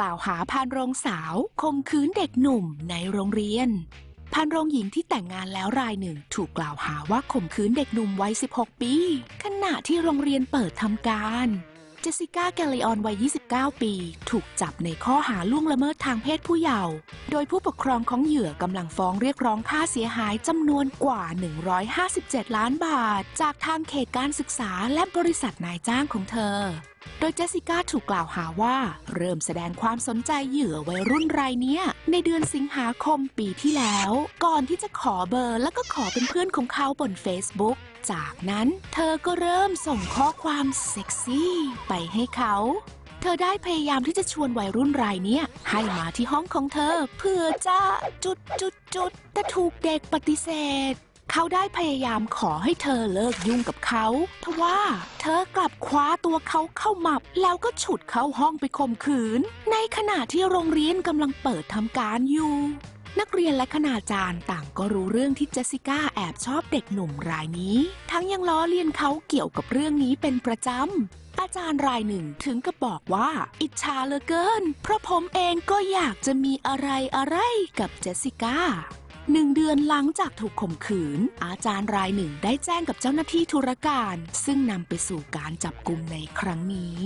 กล่าวหาพานโรงสาวข่มขืนเด็กหนุ่มในโรงเรียนพานโรงหญิงที่แต่งงานแล้วรายหนึ่งถูกกล่าวหาว่าข่มขืนเด็กหนุ่มวัย 16 ปี ขณะที่โรงเรียนเปิดทำการ เจสสิก้าแกลิออนวัย 29 ปี ถูกจับในข้อหาล่วงละเมิดทางเพศผู้เยาว์ โดยผู้ปกครองของเหยื่อกำลังฟ้องเรียกร้องค่าเสียหายจำนวนกว่า 157 ล้านบาท จากทางเขตการศึกษาและบริษัทนายจ้างของเธอโดยเจสสิก้าถูกกล่าวหาว่า เริ่มแสดงความสนใจเหยื่อวัยรุ่นรายเนี้ย ในเดือนสิงหาคมปีที่แล้ว ก่อนที่จะขอเบอร์แล้วก็ขอเป็นเพื่อนของเขาบน Facebook จากนั้นเธอก็เริ่มส่งข้อความเซ็กซี่ไปให้เขา เธอได้พยายามที่จะชวนวัยรุ่นรายเนี้ยให้มาที่ห้องของเธอ เพื่อจะจุดจุดจุดแต่ถูกเด็กปฏิเสธ เขาได้พยายามขอให้เธอเลิกยุ่งกับเขา ทว่าเธอกลับคว้าตัวเขาเข้ามับ แล้วก็ฉุดเข้าห้องไปข่มขืน ในขณะที่โรงเรียนกำลังเปิดทำการอยู่ นักเรียนและคณาจารย์ต่างก็รู้เรื่องที่เจสสิก้าแอบชอบเด็กหนุ่มรายนี้ ทั้งยังล้อเลียนเขาเกี่ยวกับเรื่องนี้เป็นประจำอาจารย์รายหนึ่งถึงกับบอกว่า อิจฉาเหลือเกิน เพราะผมเองก็อยากจะมีอะไรอะไรกับเจสสิก้า หนึ่งเดือนหลังจากถูกข่มขืน อาจารย์รายหนึ่งได้แจ้งกับเจ้าหน้าที่ธุรการ ซึ่งนำไปสู่การจับกลุ่มในครั้งนี้